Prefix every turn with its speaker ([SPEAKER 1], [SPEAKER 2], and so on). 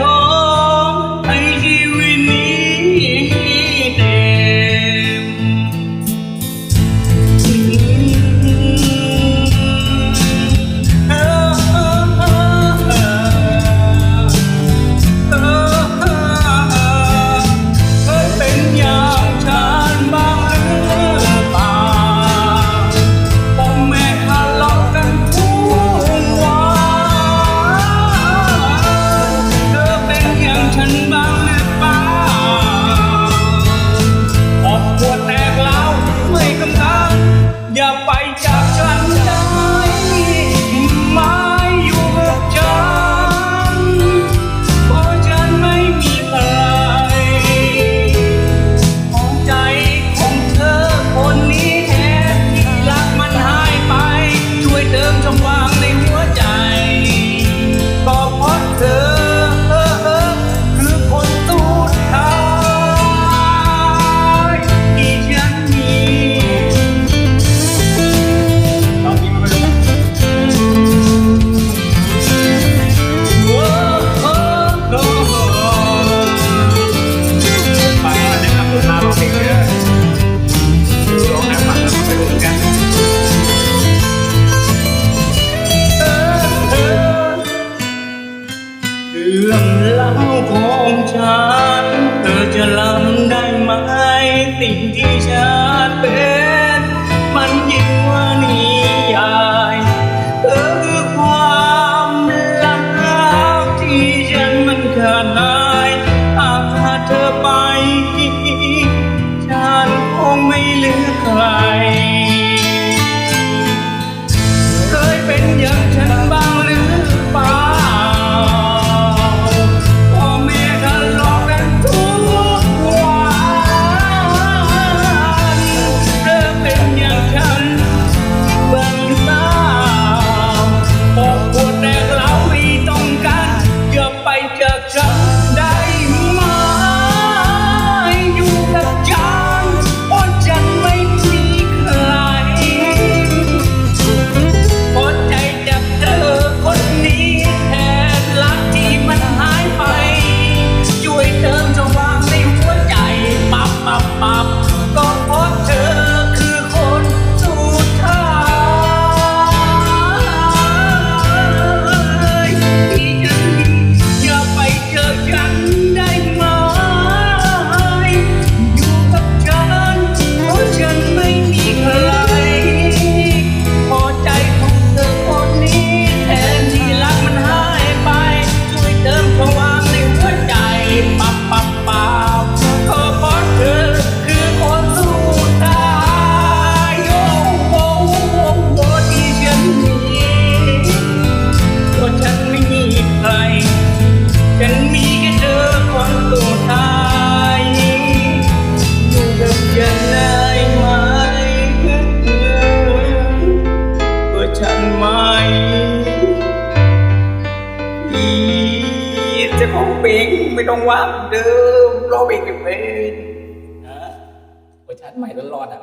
[SPEAKER 1] 더 เรื่องเล่าของฉัน ของปิงไม่ต้องว่าเดิมรออีกเป็นนะเวอร์ชันใหม่ร้อนอะ